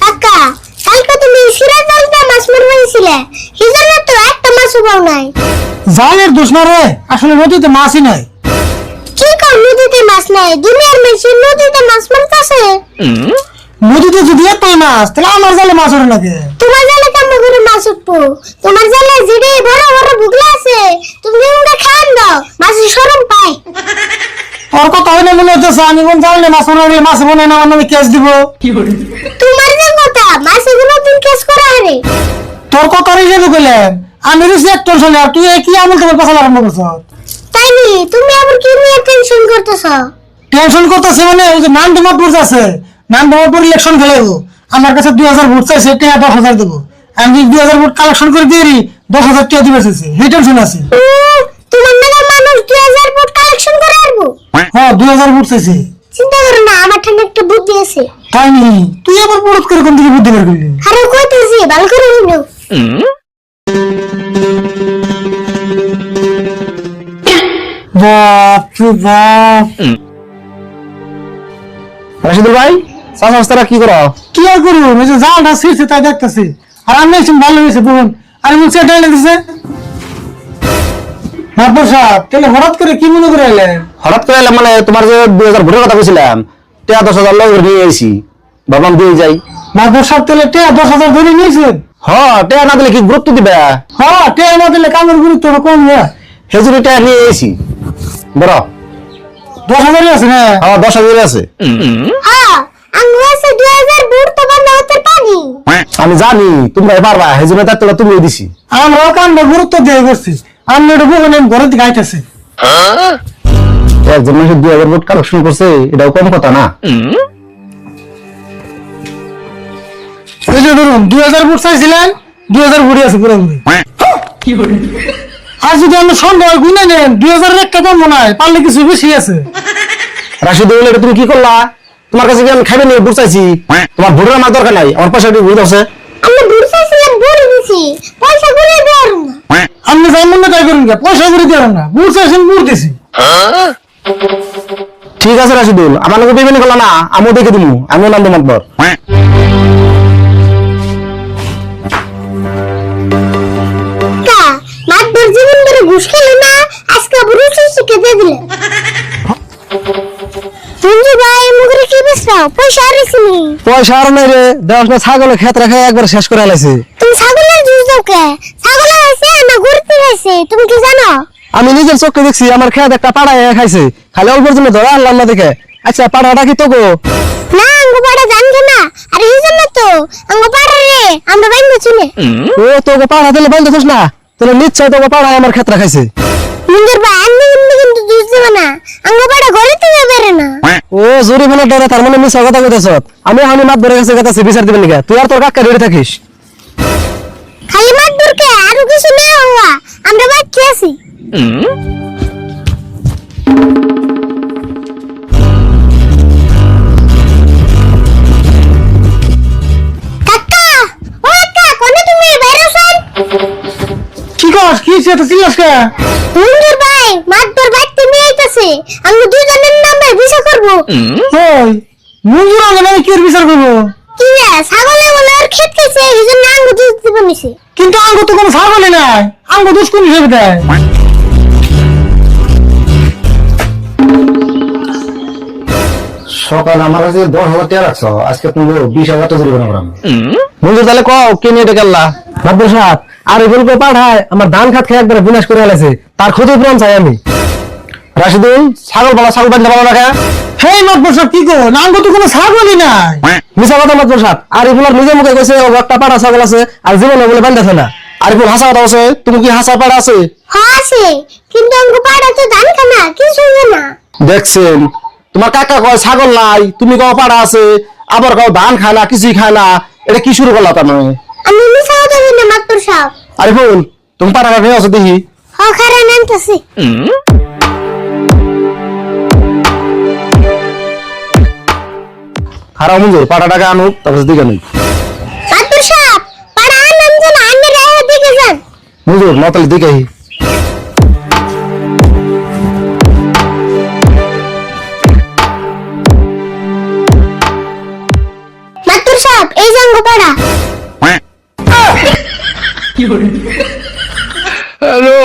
কাকা কালকে তুমি সিরাজ আলদা মাছ মারবাইছিলে হিজন্য তো একটা মাছও পাও নাই। জালের দোষ না রে আসলে নদীতে মাছই নাই। কি কর নদীতে মাছ নাই? দুনিয়ার মেশি নদীতে মাছ মারতাছে? নদীতে যদি এতই মাছ তাহলে আমার জালে মাছ ওঠে লাগে তোমার জালে কেমন করে মাছ উঠবো? তোমার জালে জিরে বড় বড় বুগলা আছে তুমি ওটা খান দাও মাছের সরম পায়। ওর কথা হয় না মনে হচ্ছে আমি কোন জালে মাছ মনে মাছ মনে না কেস দিব। তোমার যে কথা মাছ এগুলো দিন কেস করা তোর কথা কইলেন আমি এক টেনশন আর তুই কি আমল তোমার কথা আরম্ভ করছ? তাই নি তুমি আবার কি নিয়ে টেনশন করতেছ? টেনশন করতেছে মানে ওই যে নাম তোমার পড়ছে আছে নাম তোমার পর ইলেকশন আমার কাছে দুই হাজার ভোট চাইছে টাকা দশ হাজার দেবো। আমি দুই হাজার ভোট কালেকশন করে দিয়ে দিই, দশ হাজার টাকা দিবে চাইছে। টেনশন আছে। হ্যাঁ দুই হাজার ভোট চাইছে। চিন্তা করো না আমার ঠান্ডা একটা বুদ্ধি আছে। তাই নি তুই আবার পড়ত করে কোন দিকে বুদ্ধি বের করলি? আরে কইতেছি ভালো করে শুনো বাপ রে বাপ। রাশিদুল ভাই কি করো? কি আর করব? জালটা তাই দেখতেছি। আর আমি ভালো হয়েছে বোন আর মুখ সেটাই লেগেছে মারপর সাহেব তাহলে হঠাৎ করে কি মনে করে এলেন হঠাৎ করে এলাম মানে তোমার যে দুই হাজার ভোটের কথা বলছিলাম টেয়া দশ হাজার লোক নিয়ে এসি ভাবলাম দিয়ে যাই। মারপর সাহেব তাহলে টেয়া দশ হাজার ধরে নিয়েছেন হ টেয়া না দিলে কি গুরুত্ব দিবে? হ্যাঁ টেয়া না দিলে কামের গুরুত্ব কম হেজুরি টেয়া নিয়ে এসি বড় দশ হাজারই আছে না? হ্যাঁ দশ হাজার আছে হ্যাঁ আমি জানি তোমরা পারবা হেজুরি তুমি দিছি। আমরাও কামটা গুরুত্ব দিয়ে করছি। আমি এটা বুঝলেন ঘরে দিকে আইতেছে। একজন মানুষের দুই হাজার ভোট কালেকশন করছে এটাও কম কথা না? এই যে ধরুন দুই হাজার ফুট চাইছিলেন দুই হাজার আছে পুরোপুরি। আর যদি আমরা সন্দেহ গুনে নেন দুই হাজার একটা কম মনে হয় পারলে কিছু বেশি আছে। রাশিদুল এটা তুমি কি করলা? তোমার কাছে কি আমি খাইবে নিয়ে ভোট চাইছি? তোমার ভোটের আমার দরকার নাই আমার পয়সা দিয়ে ভোট আছে আমি বুট চাইছিলাম বুট দিছি পয়সা দেওয়ার না। আপনি যাই মনে তাই করুন কে পয়সা করে দিয়ে না বুট চাইছেন বুট দিছি ঠিক আছে রাশিদুল আমার লোক পেমেন্ট করলা না আমিও দেখে দিমু আমিও নাম তোমার পর ঘুষ খেলে না আজকে বুড়ো শিখে দিয়ে দিলে। তুমি ভাই মুখে কি বেসাও পয়সা আরেছিনি পয়সা আর নাই রে দেওয়াস না ছাগলের ক্ষেত রেখে একবার শেষ করে আলাইছে। তুমি ছাগলের জুস দাও কে? ছাগল আছে? না ঘুরতে গেছে তুমি কি জানো? আমি নিজের চোখে দেখছি আমার খেত একটা পাড়া খাইছে। খালি অল্পের জন্য ধরে আনলাম না দেখে। আচ্ছা পাড়াটা কি তো গো না আঙ্গো পাড়া জানবে না। আরে এই জন্য তো আঙ্গো পাড়া রে আমরা বাইন চিনে ও তোকে পাড়া দিলে বলতে থাস না? তাহলে নিশ্চয় তোকে পাড়া আমার ক্ষেত খাইছে। মুঙ্গের ভাই আমি কিন্তু কিন্তু দেবে না। আঙ্গো পাড়া ঘরে থেকে বেরে না। ও জোরে ফেলে ডরে তার মানে মিশা কথা কইতেছ। আমি আমি মাত ধরে গেছে কথা বিচার দিবেন নিকা? তুই আর তোর কাকা রেডি থাকিস। খালি কিছু না হওয়া। আমরা বাচ্চা আছি কাকা ও কাকা কোনে তুমি বাইরে আছেন কি তো চিল্লাস কে? ভাই মাতবর বাইতে নিয়ে আইতাছে। আমরা দুজনের নামে ভিসা করব। ওই মুঙ্গুর আগে আমি কি বিচার করব? কি রে ছাগলে বলে আর খেত খাইছে এই জন্য আঙ্গু দুধ দিবে নিছে। কিন্তু আঙ্গ তো কোনো ছাগলই নাই। আঙ্গ দোষ কোন হিসেবে দেয়? সকাল আমার কাছে দশ হাজার টাকা রাখছো আজকে তুমি বিশ হাজার টাকা জরিমানা করাম। বন্ধু তাহলে কও কে নিয়ে ডেকে আল্লাহ ভাববো আর এগুলো পাঠায় আমার ধান খাত খেয়ে একবারে বিনাশ করে আলাইছে তার ক্ষতিপূরণ চাই আমি। রাশিদুল ছাগল পালা ছাগল বান্ধা পালা রাখা হেই মাতবর সাহেব কি কো আঙ্গ তো কোনো ছাগলই নাই। মিশা কথা মাত্র সাত আর এগুলোর নিজের মুখে কইছে ও একটা পাড়া ছাগল আছে আর জীবনে বলে বান্ধাছে না। আর এগুলো হাসা কথা আছে তুমি কি হাসা পাড়া আছে? হ্যাঁ আছে। কিন্তু আঙ্গু পাড়া তো ধান খানা কিছু না? দেখছেন তোমার কাকা কয় ছাগল নাই তুমি কও পাড়া আছে আবার কও ধান খায় না কিছুই খায় না। এটা কি শুরু করলা তার মানে? আমি মিশা কথা বলি না মাত্র সাহেব আরে ফুল তুমি পাড়া ভেঙে আছো দেখি। হ্যাঁ খারা নামতেছি হারা মঞ্জুর পাটা টাকা আনো তারপর দিকে নেই মঞ্জুর নতালি দিকে এই জাঙ্গো পাড়া। হ্যালো।